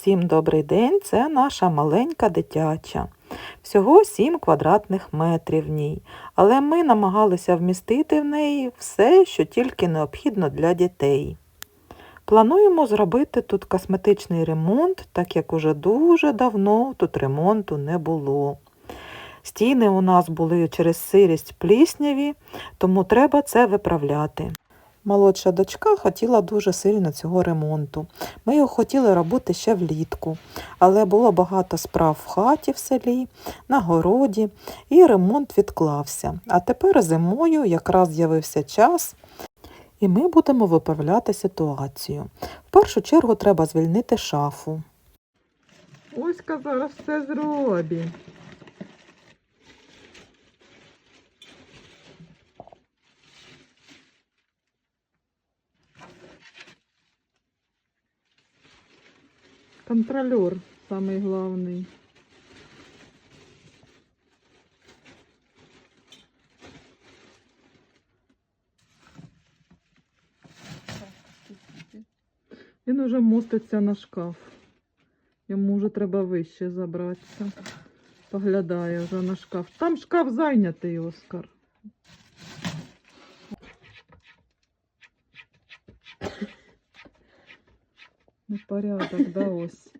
Всім добрий день, це наша маленька дитяча. Всього 7 квадратних метрів в ній, але ми намагалися вмістити в неї все, що тільки необхідно для дітей. Плануємо зробити тут косметичний ремонт, так як уже дуже давно тут ремонту не було. Стіни у нас були через сирість плісняві, тому треба це виправляти. Молодша дочка хотіла дуже сильно цього ремонту. Ми його хотіли робити ще влітку, але було багато справ в хаті в селі, на городі, і ремонт відклався. А тепер зимою якраз з'явився час, і ми будемо виправляти ситуацію. В першу чергу треба звільнити шафу. Оська зараз все зробить. Контролер самый главный. Він уже моститься на шкаф. Йому вже треба вище забратися. Поглядає вже на шкаф. Там шкаф зайнятий, Оскар. Непорядок, да, ось.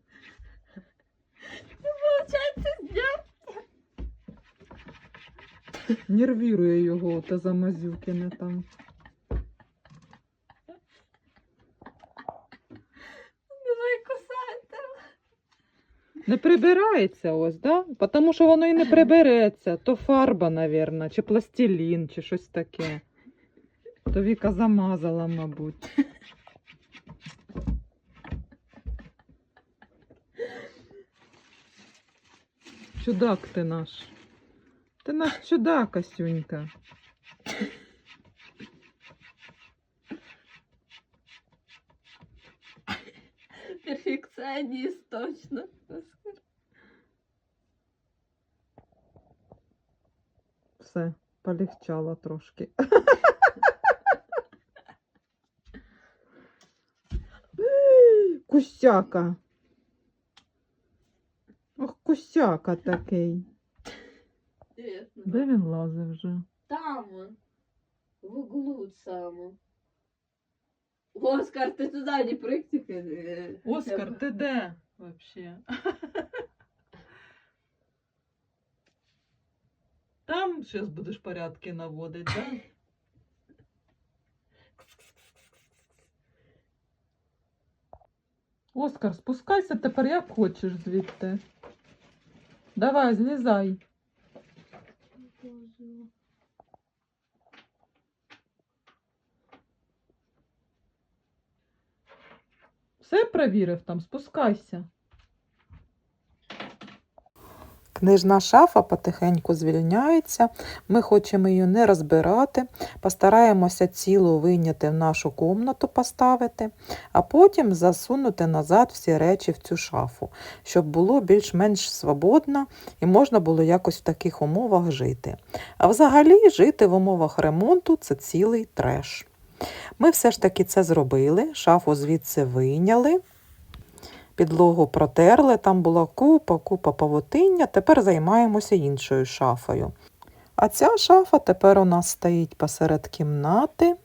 Нервірує його те замазюкине там. Давай кусайте. Не прибирається ось, да? Тому що воно і не прибереться. То фарба, навірно, чи пластилін, чи щось таке. То Віка замазала, мабуть. Чудак ти наш. Ти наш чудак, Асюнька. Перфекционист, точно. Все, полегчало трошки. Кусяка. Кусяка такий. Де він лазив вже? Там он. В углу самому. Оскар, ты туда не прыгни. Оскар, ти де вообще? Там зараз будеш порядки наводити, да? Оскар, спускайся тепер як хочеш звідти. Давай, злізай. Все провірив там, спускайся. Книжна шафа потихеньку звільняється. Ми хочемо її не розбирати, постараємося цілу вийняти в нашу комнату поставити, а потім засунути назад всі речі в цю шафу, щоб було більш-менш свободно і можна було якось в таких умовах жити. А взагалі жити в умовах ремонту це цілий треш. Ми все ж таки це зробили, шафу звідси вийняли. Підлогу протерли, там була купа, купа павутиння. Тепер займаємося іншою шафою. А ця шафа тепер у нас стоїть посеред кімнати.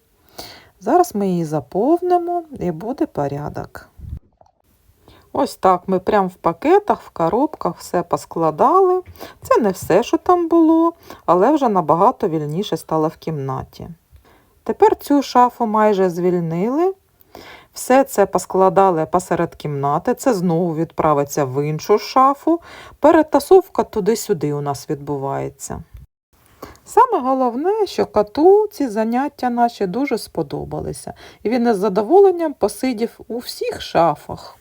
Зараз ми її заповнимо і буде порядок. Ось так ми прямо в пакетах, в коробках все поскладали. Це не все, що там було, але вже набагато вільніше стало в кімнаті. Тепер цю шафу майже звільнили. Все це поскладали посеред кімнати, це знову відправиться в іншу шафу. Перетасовка туди-сюди у нас відбувається. Саме головне, що коту ці заняття наші дуже сподобалися, і він із задоволенням посидів у всіх шафах.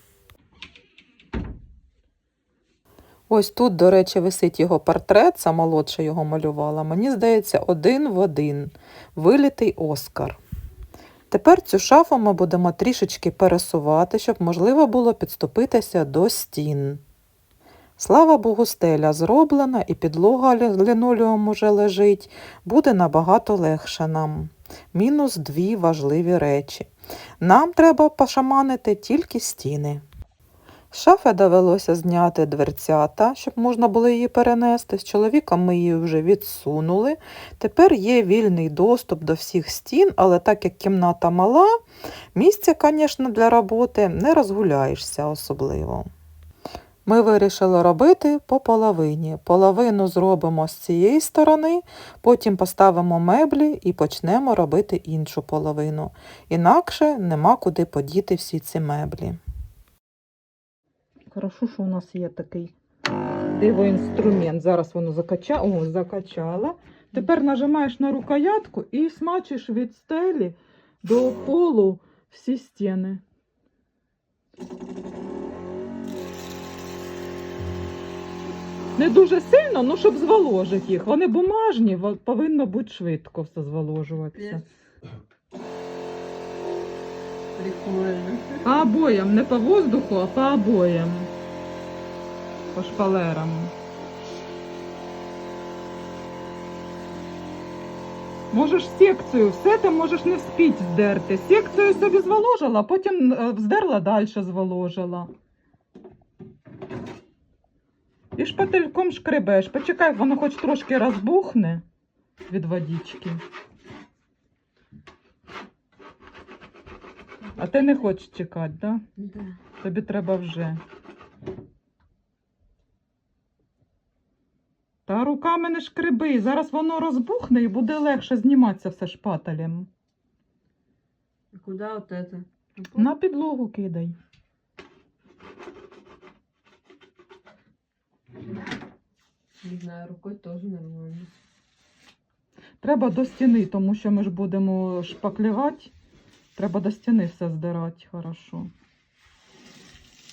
Ось тут, до речі, висить його портрет, це молодша його малювала. Мені здається, один в один. Вилітий Оскар. Тепер цю шафу ми будемо трішечки пересувати, щоб можливо було підступитися до стін. Слава Богу, стеля зроблена і підлога лі- лінолеум уже лежить, буде набагато легше нам. Мінус дві важливі речі. Нам треба пошаманити тільки стіни. Шафи довелося зняти дверцята, щоб можна було її перенести. З чоловіком ми її вже відсунули. Тепер є вільний доступ до всіх стін, але так як кімната мала, місця, звісно, для роботи не розгуляєшся особливо. Ми вирішили робити по половині. Половину зробимо з цієї сторони, потім поставимо меблі і почнемо робити іншу половину. Інакше нема куди подіти всі ці меблі. Хорошо, що у нас є такий дивоінструмент. Зараз воно закача... О, закачало. Тепер нажимаєш на рукоятку і смачиш від стелі до полу всі стіни. Не дуже сильно, ну щоб зволожити їх. Вони бумажні, повинно бути швидко все зволожуватися. Прикольно. По обоям, не по воздуху, а по обоям. По шпалерам. Можеш секцію, все ти можеш не вспіть здерти. Секцію собі зволожила, потім е, здерла далі зволожила. І шпательком шкребеш. Почекай, воно хоч трошки розбухне від водички. А ти не хочеш чекати, так? Да? Да. Тобі треба вже. Та руками не шкреби. Зараз воно розбухне і буде легше зніматися все шпателем. А куда вот это? На підлогу кидай. Не знаю, рукой тоже нормально. Треба до стіни, тому що ми ж будемо шпаклювати. Треба до стіни все здирати хорошо.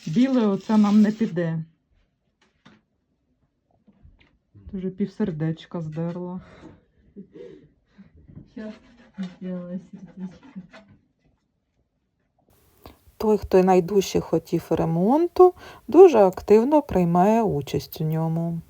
Біле оце нам не піде. Дуже півсердечка здерла. Сейчас сделала сердечко. Той, хто найдужче хотів ремонту, дуже активно приймає участь у ньому.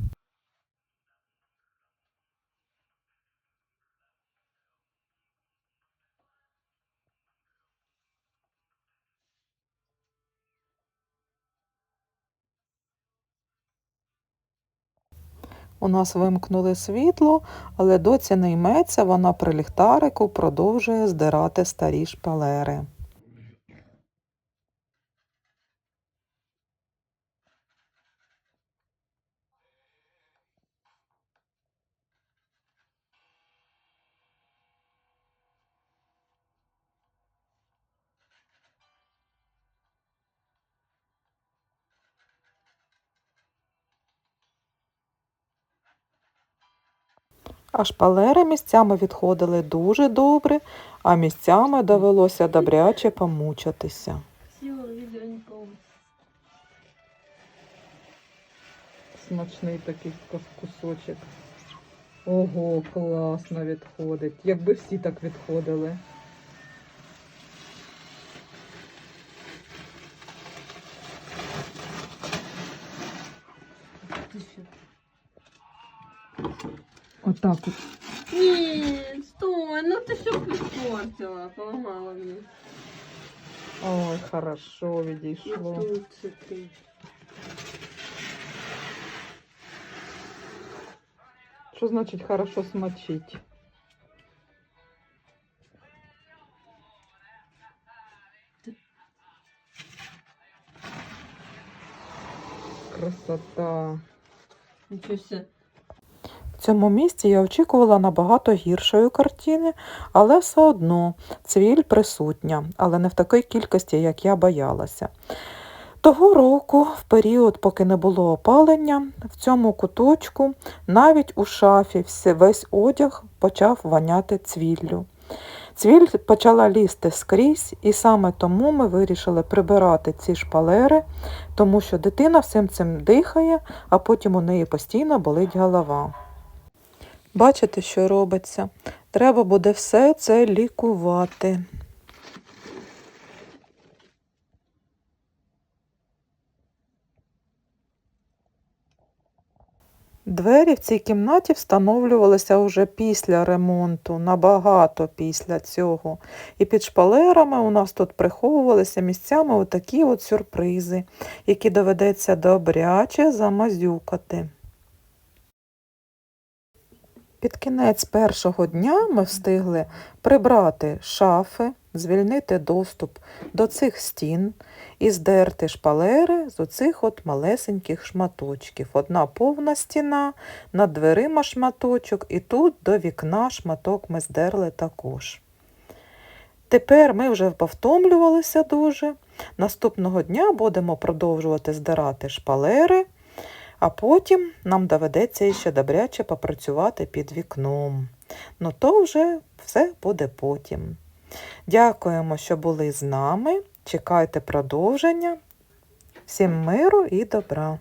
У нас вимкнули світло, але доці не йметься, вона при ліхтарику продовжує здирати старі шпалери. А шпалери місцями відходили дуже добре, а місцями довелося добряче помучатися. Смачний такий кусочок. Ого, класно відходить. Якби всі так відходили. Отак от. Нет, стой, ну ты все испортила, поломала мне. Ой, хорошо И відійшло. тут. Що значить хорошо смочить? Красота. Ничего себе. Цьому місці я очікувала набагато гіршої картини, але все одно цвіль присутня, але не в такій кількості, як я боялася. Того року, в період, поки не було опалення, в цьому куточку, навіть у шафі, весь одяг почав воняти цвіллю. Цвіль почала лізти скрізь, і саме тому ми вирішили прибирати ці шпалери, тому що дитина всім цим дихає, а потім у неї постійно болить голова. Бачите, що робиться? Треба буде все це лікувати. Двері в цій кімнаті встановлювалися вже після ремонту, набагато після цього. І під шпалерами у нас тут приховувалися місцями отакі от сюрпризи, які доведеться добряче замазюкати. Під кінець першого дня ми встигли прибрати шафи, звільнити доступ до цих стін і здерти шпалери з оцих от малесеньких шматочків. Одна повна стіна, над дверима шматочок, і тут до вікна шматок ми здерли також. Тепер ми вже повтомлювалися дуже. Наступного дня будемо продовжувати здирати шпалери, а потім нам доведеться ще добряче попрацювати під вікном. Ну то вже все буде потім. Дякуємо, що були з нами. Чекайте продовження. Всім миру і добра!